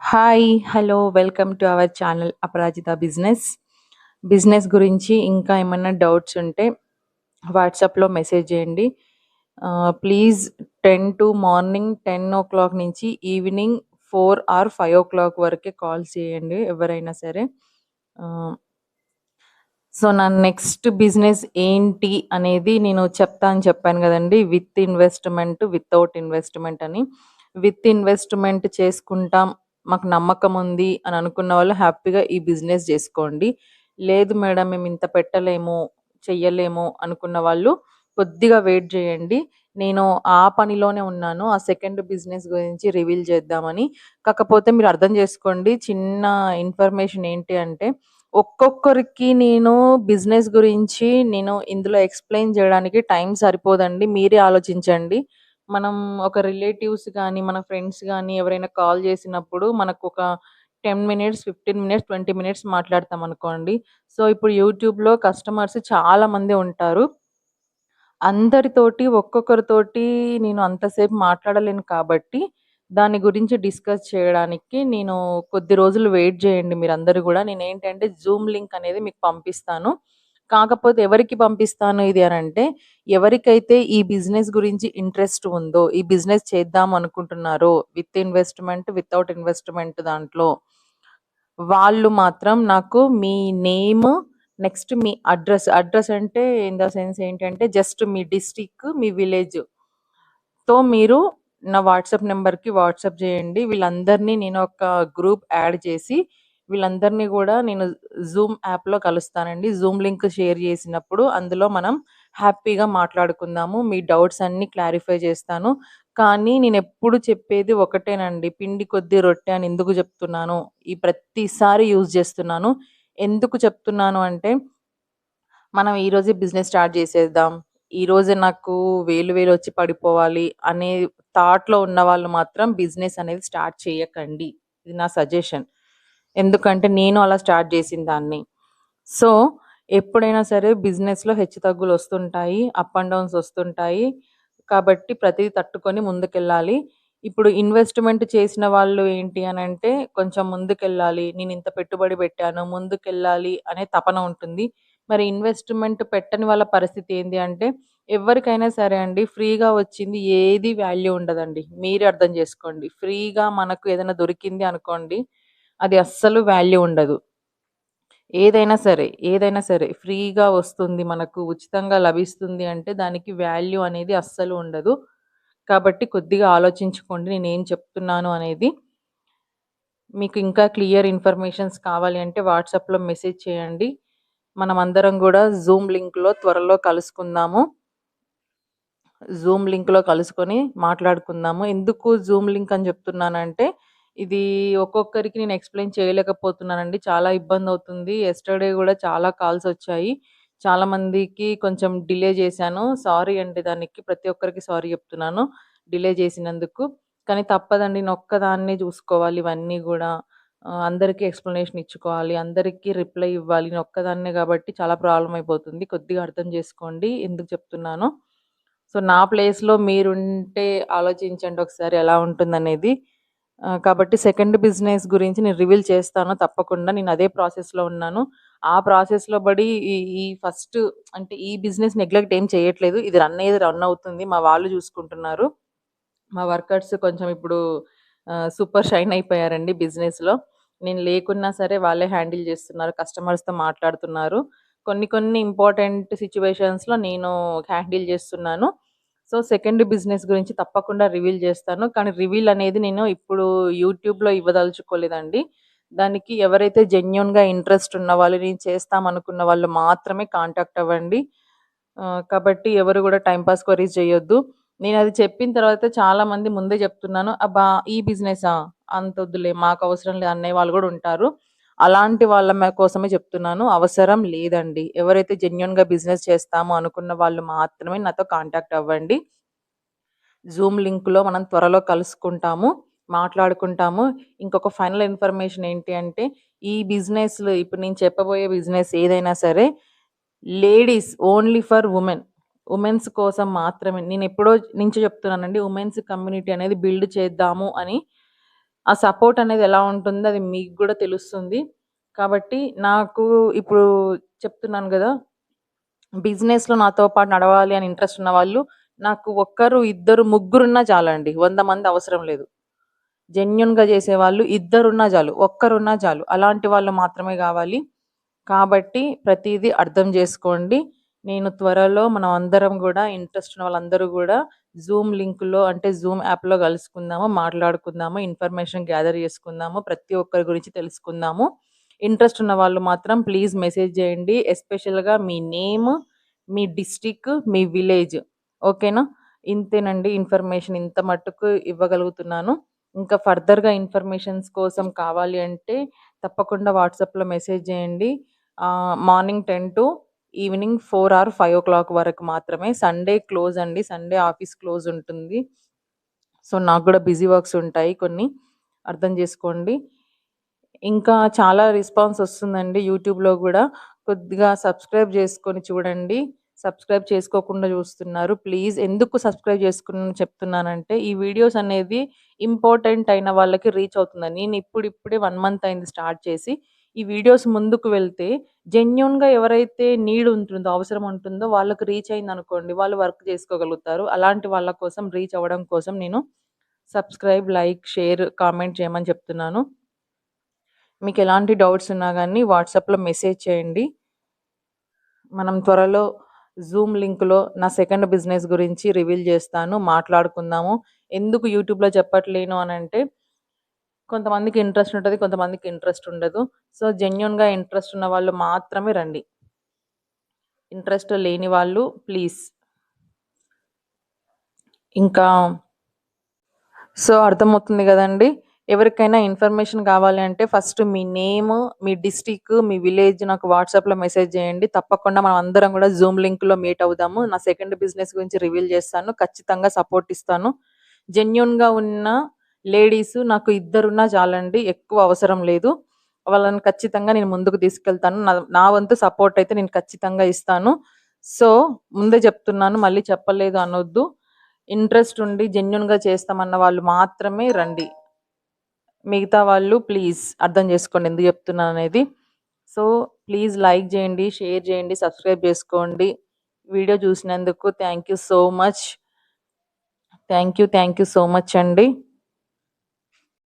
Hi! Hello! Welcome to our channel Aparajita business. Business గురించి ఇంకా ఏమైనా డౌట్స్ ఉంటే వాట్సాప్‌లో మెసేజ్ చేయండి. ప్లీజ్ 10 టు మార్నింగ్ 10:00 నుంచి ఈవినింగ్ ఫోర్ ఆర్ 5:00 వరకే కాల్ చేయండి ఎవరైనా సరే. Uh, సో, నా నెక్స్ట్ బిజినెస్ ఏంటి అనేది నేను చెప్తా అని చెప్పాను కదండి విత్ ఇన్వెస్ట్‌మెంట్, వితౌట్ ఇన్వెస్ట్‌మెంట్ అని. విత్ ఇన్వెస్ట్‌మెంట్ చేసుకుంటాం, మాకు నమ్మకం ఉంది అని అనుకున్న వాళ్ళు హ్యాపీగా ఈ బిజినెస్ చేసుకోండి లేదు మేడం మేము ఇంత పెట్టలేము, చెయ్యలేము అనుకున్న వాళ్ళు కొద్దిగా వెయిట్ చేయండి నేను ఆ పనిలోనే ఉన్నాను. ఆ సెకండ్ బిజినెస్ గురించి రివీల్ చేద్దామని. కాకపోతే మీరు అర్థం చేసుకోండి చిన్న ఇన్ఫర్మేషన్ ఏంటి అంటే ఒక్కొక్కరికి నేను బిజినెస్ గురించి నేను ఇందులో ఎక్స్‌ప్లెయిన్ చేయడానికి టైం సరిపోదండి. మీరే ఆలోచించండి. మనం ఒక రిలేటివ్స్ కానీ మన ఫ్రెండ్స్ కానీ ఎవరైనా కాల్ చేసినప్పుడు మనకు ఒక టెన్ మినిట్స్, 15 మినిట్స్, 20 మినిట్స్ మాట్లాడతాం అనుకోండి. సో, ఇప్పుడు యూట్యూబ్‌లో కస్టమర్స్ చాలామంది ఉంటారు. అందరితోటి ఒక్కొక్కరితోటి నేను అంతసేపు మాట్లాడలేను కాబట్టి, దాని గురించి డిస్కస్ చేయడానికి నేను కొద్ది రోజులు వెయిట్ చేయండి మీరందరూ నేను ఏంటంటే జూమ్ లింక్ అనేది మీకు పంపిస్తాను. కాకపోతే ఎవరికి పంపిస్తాను ఇది అని అంటే ఎవరికైతే ఈ బిజినెస్ గురించి ఇంట్రెస్ట్ ఉందో, ఈ బిజినెస్ చేద్దాం అనుకుంటున్నారో విత్ ఇన్వెస్ట్‌మెంట్, వితౌట్ ఇన్వెస్ట్‌మెంట్ దాంట్లో వాళ్ళు మాత్రం నాకు మీ నేమ్, నెక్స్ట్ మీ అడ్రస్ అడ్రస్ అంటే ఇన్ ద సెన్స్ ఏంటంటే జస్ట్ మీ డిస్టిక్ మీ విలేజ్. తో మీరు నా వాట్సాప్ నెంబర్కి వాట్సాప్ చేయండి. వీళ్ళందరిని నేను ఒక గ్రూప్ యాడ్ చేసి, వీళ్ళందరిని కూడా నేను జూమ్ యాప్‌లో కలుస్తానండి. జూమ్ లింక్ షేర్ చేసినప్పుడు అందులో మనం హ్యాపీగా మాట్లాడుకుందాము. మీ డౌట్స్ అన్నీ క్లారిఫై చేస్తాను. కానీ నేను ఎప్పుడు చెప్పేది ఒకటేనండి. పిండి కొద్ది రొట్టె అని ఎందుకు చెప్తున్నాను? ఈ ప్రతిసారి యూజ్ చేస్తున్నాను. ఎందుకు చెప్తున్నాను అంటే మనం ఈరోజే బిజినెస్ స్టార్ట్ చేసేద్దాం. ఈరోజే నాకు వేలు వేలు వచ్చి పడిపోవాలి అనే థాట్‌లో ఉన్న వాళ్ళు మాత్రం బిజినెస్ అనేది స్టార్ట్ చేయకండి. ఇది నా సజెషన్. ఎందుకంటే నేను అలా స్టార్ట్ చేసిన దాన్ని. సో, ఎప్పుడైనా సరే బిజినెస్‌లో హెచ్చుతగ్గులు వస్తుంటాయి. అప్ అండ్ డౌన్స్ వస్తుంటాయి. కాబట్టి ప్రతిదీ తట్టుకొని ముందుకెళ్ళాలి. ఇప్పుడు ఇన్వెస్ట్‌మెంట్ చేసిన వాళ్ళు ఏంటి అని అంటే కొంచెం ముందుకెళ్ళాలి. నేను ఇంత పెట్టుబడి పెట్టాను, ముందుకెళ్ళాలి అనే తపన ఉంటుంది. మరి ఇన్వెస్ట్‌మెంట్ పెట్టని వాళ్ళ పరిస్థితి ఏంటి అంటే, ఎవరికైనా సరే అండి ఫ్రీగా వచ్చింది ఏది వాల్యూ ఉండదండి. మీరే అర్థం చేసుకోండి. ఫ్రీగా మనకు ఏదైనా దొరికింది అనుకోండి, అది అస్సలు వాల్యూ ఉండదు. ఏదైనా సరే, ఏదైనా సరే ఫ్రీగా వస్తుంది మనకు ఉచితంగా లభిస్తుంది అంటే దానికి వాల్యూ అనేది అస్సలు ఉండదు. కాబట్టి కొద్దిగా ఆలోచించుకోండి నేనేం చెప్తున్నాను అనేది. మీకు ఇంకా క్లియర్ ఇన్ఫర్మేషన్స్ కావాలి అంటే వాట్సాప్‌లో మెసేజ్ చేయండి. మనమందరం కూడా జూమ్ లింక్‌లో త్వరలో కలుసుకుందాము. జూమ్ లింక్‌లో కలుసుకొని మాట్లాడుకుందాము. ఎందుకు జూమ్ లింక్ అని చెప్తున్నానంటే, ఇది ఒక్కొక్కరికి నేను ఎక్స్‌ప్లెయిన్ చేయలేకపోతున్నానండి. చాలా ఇబ్బంది అవుతుంది ఎస్టర్డే కూడా చాలా కాల్స్ వచ్చాయి. చాలా మందికి కొంచెం డిలే చేశాను. సారీ అండి దానికి ప్రతి ఒక్కరికి సారీ చెప్తున్నాను. డిలే చేసినందుకు. కానీ తప్పదండి. నొక్కదాన్నే చూసుకోవాలి ఇవన్నీ కూడా అందరికీ ఎక్స్‌ప్లనేషన్ ఇచ్చుకోవాలి. అందరికీ రిప్లై ఇవ్వాలి. నొక్కదాన్నే కాబట్టి చాలా ప్రాబ్లమ్ అయిపోతుంది. కొద్దిగా అర్థం చేసుకోండి ఎందుకు చెప్తున్నాను సో, నా ప్లేస్‌లో మీరుంటే ఆలోచించండి ఒకసారి ఎలా ఉంటుందనేది. కాబట్టి సెకండ్ బిజినెస్ గురించి నేను రివీల్ చేస్తాను తప్పకుండా. నేను అదే ప్రాసెస్‌లో ఉన్నాను. ఆ ప్రాసెస్‌లో బడి ఈ ఈ ఫస్ట్ అంటే ఈ బిజినెస్ నెగ్లెక్ట్ ఏం చేయట్లేదు. ఇది రన్ అయ్యేది రన్ అవుతుంది. మా వాళ్ళు చూసుకుంటున్నారు. మా వర్కర్స్ కొంచెం ఇప్పుడు సూపర్ షైన్ అయిపోయారండి బిజినెస్‌లో. నేను లేకున్నా సరే వాళ్ళే హ్యాండిల్ చేస్తున్నారు. కస్టమర్స్‌తో మాట్లాడుతున్నారు. కొన్ని కొన్ని ఇంపార్టెంట్ సిచ్యువేషన్స్లో నేను హ్యాండిల్ చేస్తున్నాను. సో, సెకండ్ బిజినెస్ గురించి తప్పకుండా రివీల్ చేస్తాను. కానీ రివీల్ అనేది నేను ఇప్పుడు యూట్యూబ్‌లో ఇవ్వదలుచుకోలేదండి. దానికి ఎవరైతే జెన్యున్గా ఇంట్రెస్ట్ ఉన్న వాళ్ళు నేను చేస్తామనుకున్న వాళ్ళు మాత్రమే కాంటాక్ట్ అవ్వండి. కాబట్టి ఎవరు కూడా టైంపాస్ క్వరీస్ చేయొద్దు. అది చెప్పిన తర్వాత చాలా మంది ముందే చెప్తున్నాను. అబ్బా! ఈ బిజినెసా? మాకు అవసరం లేదు అనే వాళ్ళు కూడా ఉంటారు. అలాంటి వాళ్ళ కోసమే చెప్తున్నాను. అవసరం లేదండి. ఎవరైతే జెన్యున్గా బిజినెస్ చేస్తామో అనుకున్న వాళ్ళు మాత్రమే నాతో కాంటాక్ట్ అవ్వండి. జూమ్ లింక్‌లో మనం త్వరలో కలుసుకుంటాము. మాట్లాడుకుంటాము. ఇంకొక ఫైనల్ ఇన్ఫర్మేషన్ ఏంటి అంటే, ఈ బిజినెస్‌లు ఇప్పుడు నేను చెప్పబోయే బిజినెస్ ఏదైనా సరే ladies only for women womens కోసం మాత్రమే. నేను ఎప్పుడో నుంచి చెప్తున్నానండి. ఉమెన్స్ కమ్యూనిటీ అనేది బిల్డ్ చేద్దాము అని. ఆ సపోర్ట్ అనేది ఎలా ఉంటుందో అది మీకు కూడా తెలుస్తుంది. కాబట్టి నాకు ఇప్పుడు చెప్తున్నాను కదా బిజినెస్‌లో నాతో పాటు నడవాలి అని ఇంట్రెస్ట్ ఉన్న వాళ్ళు నాకు ఒక్కరు, ఇద్దరు, ముగ్గురున్నా చాలండి. వంద మంది అవసరం లేదు. జెన్యున్గా చేసేవాళ్ళు ఇద్దరున్నా చాలు. ఒక్కరున్నా చాలు. అలాంటి వాళ్ళు మాత్రమే కావాలి కాబట్టి ప్రతిదీ అర్థం చేసుకోండి నేను త్వరలో మనం అందరం కూడా ఇంట్రెస్ట్ ఉన్న వాళ్ళందరూ కూడా జూమ్ లింక్‌లో అంటే జూమ్ యాప్‌లో కలుసుకుందాము. మాట్లాడుకుందాము. ఇన్ఫర్మేషన్ గ్యాదర్ చేసుకుందాము. ప్రతి ఒక్కరి గురించి తెలుసుకుందాము. ఇంట్రెస్ట్ ఉన్న వాళ్ళు మాత్రం ప్లీజ్ మెసేజ్ చేయండి. ఎస్పెషల్‌గా మీ నేమ్, మీ డిస్టిక్ మీ విలేజ్ ఓకేనా? ఇంతేనండి ఇన్ఫర్మేషన్ ఇంత మట్టుకు ఇవ్వగలుగుతున్నాను. ఇంకా ఫర్దర్‌గా ఇన్ఫర్మేషన్స్ కోసం కావాలి అంటే తప్పకుండా వాట్సాప్‌లో మెసేజ్ చేయండి. Morning 10 to evening four or 5:00 వరకు మాత్రమే. సండే క్లోజ్ అండి. సండే ఆఫీస్ క్లోజ్ ఉంటుంది. సో, నాకు కూడా బిజీ వర్క్స్ ఉంటాయి కొన్ని. అర్థం చేసుకోండి ఇంకా చాలా రెస్పాన్స్ వస్తుందండి యూట్యూబ్‌లో కూడా కొద్దిగా సబ్స్క్రైబ్ చేసుకొని చూడండి. సబ్స్క్రైబ్ చేసుకోకుండా చూస్తున్నారు. ప్లీజ్ ఎందుకు సబ్స్క్రైబ్ చేసుకుని చెప్తున్నానంటే ఈ వీడియోస్ అనేది ఇంపార్టెంట్ అయిన వాళ్ళకి రీచ్ అవుతుందని. నేను ఇప్పుడిప్పుడే వన్ మంత్ అయింది స్టార్ట్ చేసి. ఈ వీడియోస్ ముందుకు వెళ్తే జెన్యున్గా ఎవరైతే నీడ్ ఉంటుందో, అవసరం ఉంటుందో వాళ్ళకి రీచ్ అయిందనుకోండి. వాళ్ళు వర్క్ చేసుకోగలుగుతారు. అలాంటి వాళ్ళ కోసం రీచ్ అవ్వడం కోసం నేను సబ్స్క్రైబ్, లైక్, షేర్, కామెంట్ చేయమని చెప్తున్నాను. మీకు ఎలాంటి డౌట్స్ ఉన్నా కానీ వాట్సాప్‌లో మెసేజ్ చేయండి. మనం త్వరలో జూమ్ లింక్‌లో నా సెకండ్ బిజినెస్ గురించి రివీల్ చేస్తాను. మాట్లాడుకుందాము. ఎందుకు యూట్యూబ్‌లో చెప్పట్లేను అని అంటే కొంతమందికి ఇంట్రెస్ట్ ఉంటుంది కొంతమందికి ఇంట్రెస్ట్ ఉండదు. సో, జెన్యున్గా ఇంట్రెస్ట్ ఉన్న వాళ్ళు మాత్రమే రండి. ఇంట్రెస్ట్ లేని వాళ్ళు ప్లీజ్. ఇంకా సో, అర్థమవుతుంది కదండి ఎవరికైనా ఇన్ఫర్మేషన్ కావాలి అంటే ఫస్ట్ మీ నేమ్, మీ డిస్టిక్ మీ విలేజ్ నాకు వాట్సాప్‌లో మెసేజ్ చేయండి. తప్పకుండా మనం అందరం కూడా జూమ్ లింక్‌లో మీట్ అవుదాము. నా సెకండ్ బిజినెస్ గురించి రివీల్ చేస్తాను. ఖచ్చితంగా సపోర్ట్ ఇస్తాను. జెన్యున్గా ఉన్న లేడీస్ నాకు ఇద్దరున్నా చాలండి. ఎక్కువ అవసరం లేదు. వాళ్ళని ఖచ్చితంగా నేను ముందుకు తీసుకెళ్తాను. నా నా వంతు సపోర్ట్ అయితే నేను ఖచ్చితంగా ఇస్తాను. సో, ముందే చెప్తున్నాను. మళ్ళీ చెప్పలేదు అనొద్దు. ఇంట్రెస్ట్ ఉండి జెన్యున్గా చేస్తామన్న వాళ్ళు మాత్రమే రండి. మిగతా వాళ్ళు ప్లీజ్ అర్థం చేసుకోండి ఎందుకు చెప్తున్నాను అనేది సో, ప్లీజ్ లైక్ చేయండి, షేర్ చేయండి, సబ్స్క్రైబ్ చేసుకోండి. వీడియో చూసినందుకు thank you so much. Thank you. Thank you so much అండి.